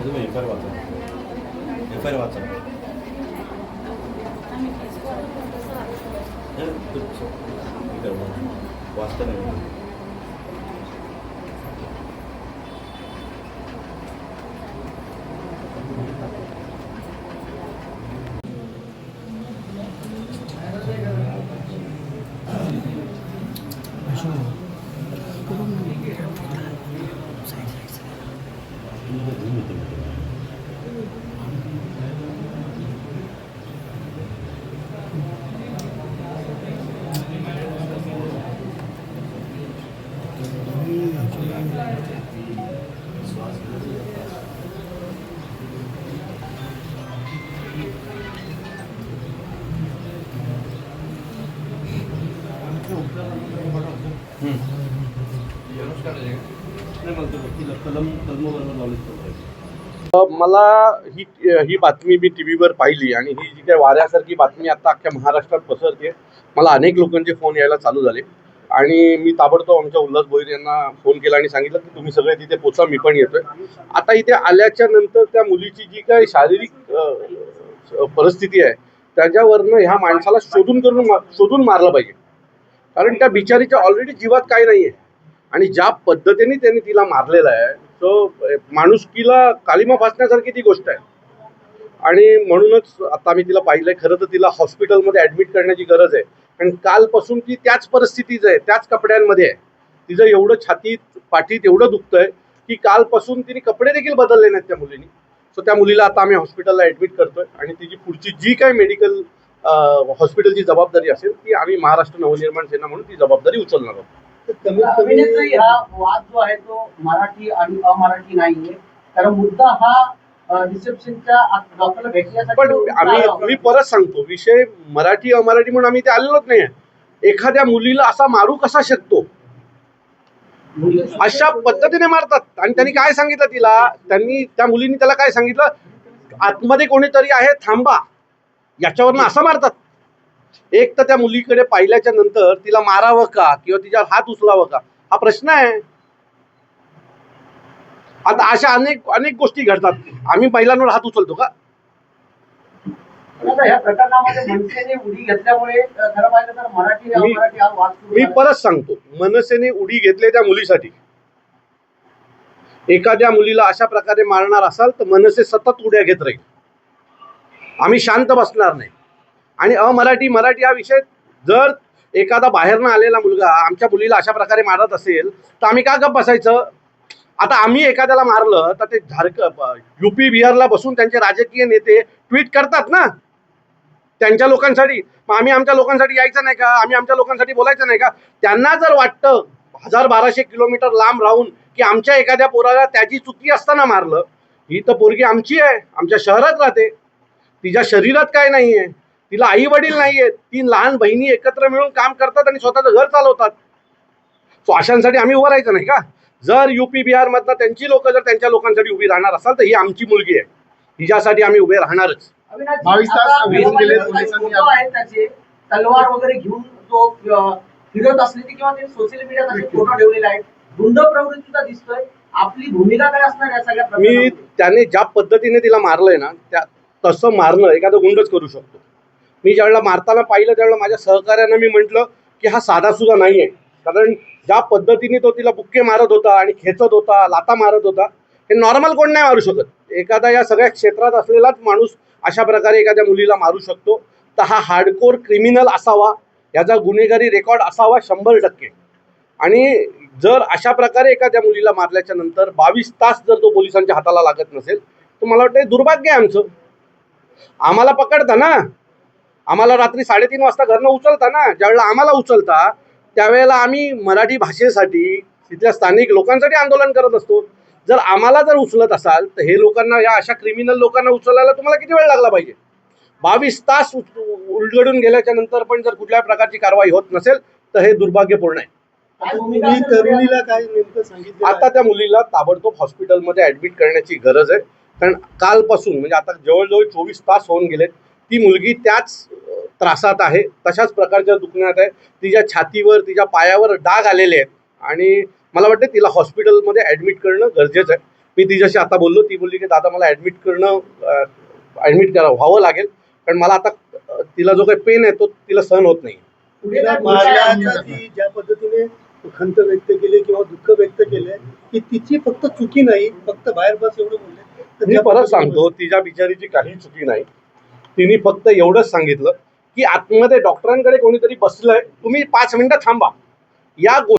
तुम्ही F I R वाचा F I R वाचा हे, तुमचं. हे करा. वाचता नाही नाही मला ते वकील कलम कलमबरोबर नॉलेज पाहिजे मला ही ही बातमी मी टी व्हीवर पाहिली आणि ही जी काही वाऱ्यासारखी बातमी आता अख्ख्या महाराष्ट्रात पसरते मला अनेक लोकांचे फोन यायला चालू झाले. आणि मी ताबडतोब आमच्या उल्हास भोईर यांना फोन केला आणि सांगितलं की तुम्ही सगळे तिथे पोचा मी पण येतोय. आता इथे आल्याच्यानंतर त्या मुलीची जी काही शारीरिक परिस्थिती आहे त्याच्यावरनं ह्या माणसाला शोधून करून शोधून मारलं पाहिजे. कारण त्या बिचारीच्या ऑलरेडी जीवात काय आहे आणि ज्या पद्धतीने त्यांनी तिला मारलेलं आहे तो माणुसकीला कालिमा फासण्यासारखी ती गोष्ट आहे. आणि म्हणूनच आता मी तिला पाहिलंय खरं तर तिला हॉस्पिटलमध्ये ऍडमिट करण्याची गरज आहे. कारण कालपासून ती त्याच परिस्थितीच आहे त्याच कपड्यांमध्ये आहे. तिचं एवढं छातीत पाठीत एवढं दुखतंय की कालपासून तिने कपडे देखील बदलले नाहीत त्या मुलीने. सो त्या मुलीला आता आम्ही हॉस्पिटलला ऍडमिट करतोय. आणि तिची पुढची जी काही मेडिकल हॉस्पिटलची जबाबदारी असेल ती आम्ही महाराष्ट्र नवनिर्माण सेना म्हणून ती जबाबदारी उचलणार आहोत. अभिनेत्री हा वाद जो आहे तो मराठी आणि अमराठी नाहीये. कारण मुद्दा हा रिसेप्शनच्या डॉक्टरला भेटण्यासाठी पण आम्ही. मी परत सांगतो विषय मराठी अमराठी म्हणून आम्ही ते आलेलोच नाही एखाद्या मुलीला असा मारू कसा शकतो? अशा पद्धतीने मारतात. आणि त्यांनी काय सांगितलं तिला? त्यांनी त्या मुलीने त्याला काय सांगितलं? आतमध्ये कोणीतरी आहे थांबा. याच्यावरनं असं मारतात. एक तर त्या मुलीकडे पाहिल्याच्या नंतर तिला मारावं का? किंवा तिच्यावर हात उचलावं का? हा प्रश्न आहे. आता अशा अनेक अनेक गोष्टी घडतात. आम्ही महिलांवर हात उचलतो का? मी-. परत सांगतो. मनसेने उडी घेतली त्या मुलीसाठी. एखाद्या मुलीला अशा प्रकारे मारणार असाल तर मनसे सतत उड्या घेत राहील. आम्ही शांत बसणार नाही. आणि अमराठी मराठी हा विषय जर एखादा बाहेरनं आलेला मुलगा आमच्या मुलीला अशा प्रकारे मारत असेल तर आम्ही का गप बसायचं? आता आम्ही एखाद्याला मारलं तर ते झारक युपी बिहारला बसून त्यांचे राजकीय नेते ट्विट करतात ना? त्यांच्या लोकांसाठी. मग आम्ही आमच्या लोकांसाठी यायचं नाही का? आम्ही आमच्या लोकांसाठी बोलायचं नाही का? त्यांना जर वाटतं हजार बाराशे किलोमीटर लांब राहून की आमच्या एखाद्या पोराला त्याची चुकी असताना मारलं ही तर पोरगी आमची आहे. आमच्या शहरात राहते. तिच्या शरीरात काय नाहीये तिला आई वडील नाहीयेत तीन लहान बहिणी एकत्र मिळून काम करतात आणि स्वतःचं घर चालवतात. सो अशांसाठी आम्ही उभं राहायचं नाही का? जर युपी बिहार मधनं त्यांची लोक जर त्यांच्या लोकांसाठी उभी राहणार असाल तर ही आमची मुलगी आहे. हिच्यासाठी आम्ही उभे राहणारच. तलवार वगैरे घेऊन तो फिरत असलेली किंवा ते सोशल मीडियात असे फोटो ठेवलेले आहेत गुंड प्रवृत्तीचा दिसतोय. आपली भूमिका काय असणार या सगळ्या मी? त्याने ज्या पद्धतीने तिला मारलंय ना त्या तसं मारणं एखादं गुंडच करू शकतो. मी ज्यावेळेला मारताना पाहिलं त्यावेळेला माझ्या सहकार्यानं मी म्हटलं की हा साधा सुद्धा आहे कारण ज्या पद्धतीने तो तिला बुक्के मारत होता आणि खेचत होता लाता मारत होता हे नॉर्मल कोण नाही मारू शकत. एखादा या सगळ्या क्षेत्रात असलेलाच माणूस अशा प्रकारे एखाद्या मुलीला मारू शकतो. तर हा हार्डकोर क्रिमिनल असावा याचा गुन्हेगारी रेकॉर्ड असावा शंभर टक्के. आणि जर अशा प्रकारे एखाद्या मुलीला मारल्याच्या नंतर बावीस तास जर तो पोलिसांच्या हाताला लागत नसेल तर मला वाटतं दुर्भाग्य आहे आमचं. आम्हाला पकडता ना. आम्हाला रात्री साडेतीन वाजता घरनं उचलता ना. ज्यावेळेला आम्हाला उचलता त्यावेळेला आम्ही मराठी भाषेसाठी तिथल्या स्थानिक लोकांसाठी आंदोलन करत असतो. जर आम्हाला जर उचलत असाल तर हे लोकांना या अशा क्रिमिनल लोकांना उचलायला तुम्हाला किती वेळ लागला पाहिजे? बावीस तास उलगडून गेल्याच्यानंतर पण जर कुठल्या प्रकारची कारवाई होत नसेल तर हे दुर्भाग्यपूर्ण आहे. आता त्या मुलीला ताबडतोब हॉस्पिटलमध्ये ऍडमिट करण्याची गरज आहे. कारण कालपासून म्हणजे आता जवळजवळ चोवीस तास होऊन गेलेत ती मुलगी त्याच त्रासात आहे तशाच प्रकारच्या दुखण्यात आहे तिच्या छातीवर तिच्या पायावर डाग आलेले आहेत आणि मला वाटतं तिला हॉस्पिटलमध्ये ॲडमिट करणं गरजेचं आहे. मी तिच्याशी आता बोललो ती बोलली की दादा मला ॲडमिट करणं ॲडमिट करा व्हावं लागेल कारण मला आता तिला जो काही पेन आहे तो तिला सहन होत नाही. ज्या पद्धतीने खंत व्यक्त केली किंवा दुःख व्यक्त केले की तिची फक्त चुकी नाही फक्त बाहेर बस एवढं बोलले मी परत सांगतो तिच्या बिचारीची काही चुकी नाही. तिने फक्त एवढंच सांगितलं की आतमध्ये डॉक्टरांकडे कोणीतरी बसलंय तुम्ही पाच मिनिटं थांबा. या गोष्टी